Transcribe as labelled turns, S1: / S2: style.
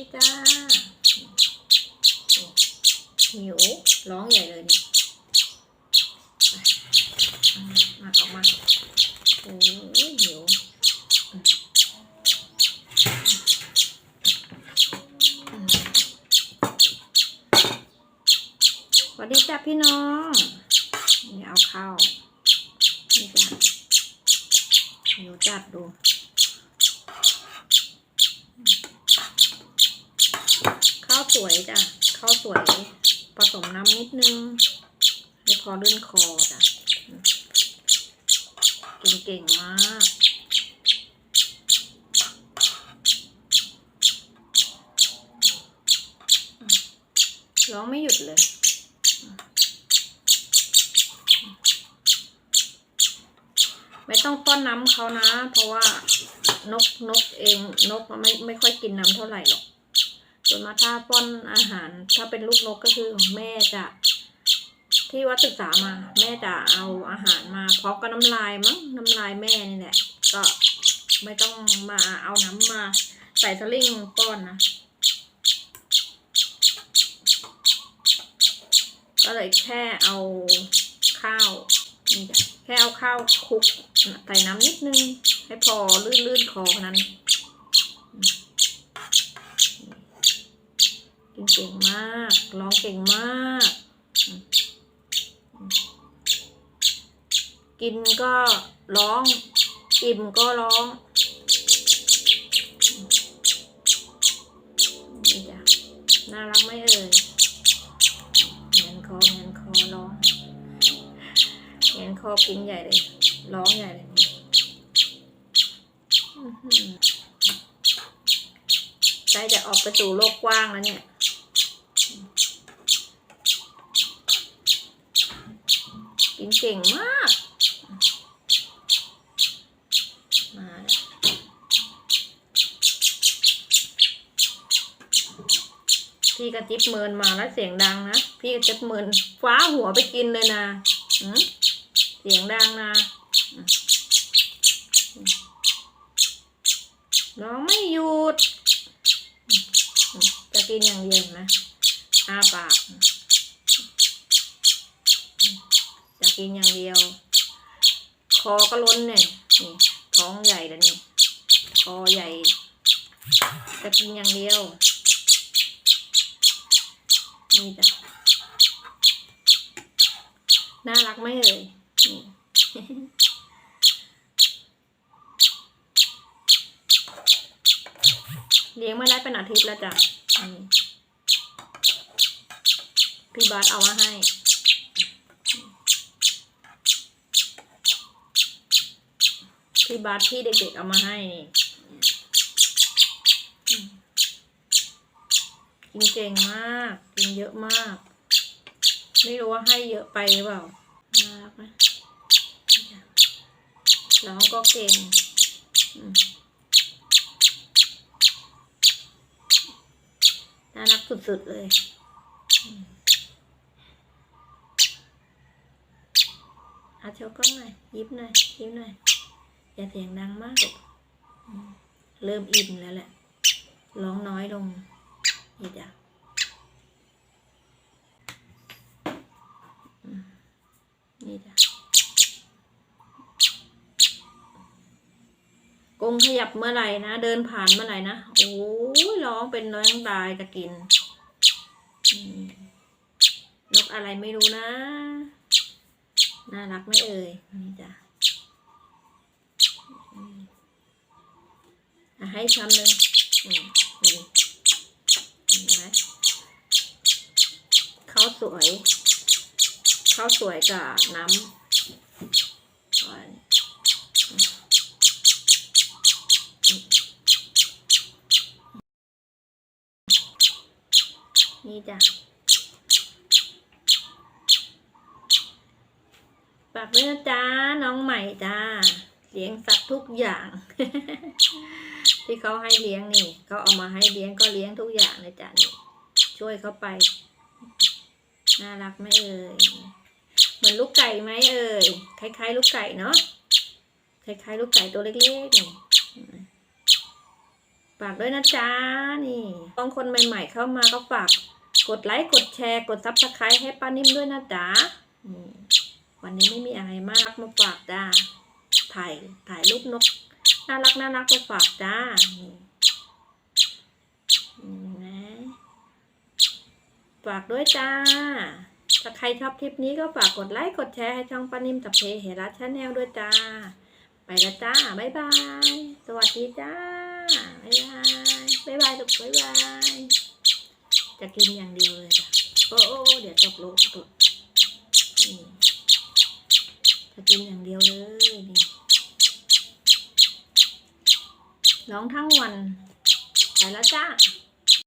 S1: ี่จ้าหิวร้องใหญ่เลยเนี่ยมาออกมาโอ้ยหิวสวัสดีจ้าพี่น้องนี่เอาข้าวนี่จ้าหิวจัดดู ข้า วสวยจ้ะข้าวสวยผสมน้ำนิดนึง ให้พอลื่นคอจ้ะกินเก่งมากร้องไม่หยุดเลยไม่ต้องป้อนน้ำเขานะ เพราะว่านกนกเองนกมันไม่ไม่ค่อยกินน้ำเท่าไหร่หรอก ส่วนมาถ้าป้อนอาหาร ถ้าเป็นลูกนกก็คือแม่จะ ที่วัดศึกษามา แม่จะเอาอาหารมาพร้อมกับน้ำลายมั้งน้ำลายแม่นี่แหละ ก็ไม่ต้องมาเอาน้ำมาใส่สลิงป้อนนะก็เลยแค่เอาข้าวนี่จ้ะแค่เอาข้าวคลุกใส่น้ำนิดนึง ให้พอลื่นๆคอนั้น กินเก่งมาก ร้องเก่งมาก กินก็ร้อง อิ่มก็ร้องนี่จ้ะน่ารักไหมเอ่ยเงียนคอเงียนคอร้องเงียนคอกินใหญ่เลย ร้องใหญ่เลยใกล้จะออกไปสู่โลกกว้างแล้วเนี่ย กินเก่งมาก มาแล้วพี่กระจิบเมินมาแล้วเสียงดังนะ พี่กระจิบเมินฟ้าหัวไปกินเลยนะเสียงดังนะอืมอืมร้องไม่หยุด จะกินอย่างเดียวนะอ้าปาก จะกินอย่างเดียว คอก็ล้นเนี่ยนี่ท้องใหญ่แล้วนี่คอใหญ่ จะกินอย่างเดียว นี่จ้ะน่ารักไหมเอ่ยนี่เลี้ยงมาได้เป็นอาทิตย์แล้วจ้ะนี่พี่บาสเอามาให้ พี่บาสที่เด็กๆเอามาให้นี่อืมกินเก่งมาก กินเยอะมาก ไม่รู้ว่าให้เยอะไปหรือเปล่าน่ารักไหมร้องก็เก่งอืมน่ารักสุดๆเลยอืมอาโชว์กล้องหน่อยยิ้มหน่อยยิ้มหน่อย อย่าเสียงดังมากลูกอืมเริ่มอิ่มแล้วแหละ ร้องน้อยลงนี่จ้ะนี่จ้ะกงขยับเมื่อไหร่นะ เดินผ่านเมื่อไหร่นะ โอ้ยร้องเป็นน้องตายจะกิน นกอะไรไม่รู้นะ น่ารักไม่เอ่ยนี่จ้ะ ให้คำหนึ่งอืมดูดิเห็นไหมข้าวสวยข้าวสวยกับน้ำนี่จ้ะฝากด้วยนะจ๊ะน้องใหม่จ้า เลี้ยงสัตว์ทุกอย่าง ที่เขาให้เลี้ยงนี่เขาเอามาให้เลี้ยงก็เลี้ยงทุกอย่างเลยจ้ะนี่ช่วยเขาไป น่ารักไหมเอ่ยเหมือนลูกไก่ไหมเอ่ยคล้ายๆ ลูกไก่เนาะคล้ายๆ ลูกไก่ตัวเล็กๆนี่ฝากด้วยนะจ๊ะนี่บางคนใหม่ๆเข้ามาก็ฝากกดไลค์กดแชร์กดซับสไครต์ให้ป้านิ่มด้วยนะจ๊ะวันนี้ไม่มีอะไรมากมาฝากจ้า ถ่ายถ่ายรูปนก น่ารักน่ารักมาฝากจ้านี่นี่นะฝากด้วยจ้า ถ้าใครชอบคลิปนี้ก็ฝากกดไลค์กดแชร์ให้ช่องป้านิ่มตับเพเหรัชชาแนลด้วยจ้า ไปแล้วจ้า บ๊ายบาย สวัสดีจ้า บ๊ายบายบ๊ายบายลูกบ๊ายบาย จะกินอย่างเดียวเลยจ้ะโอ้โอ้เดี๋ยวตกโลกตกจะกินอย่างเดียวเลยนี่ ร้องทั้งวัน ไปแล้วจ้า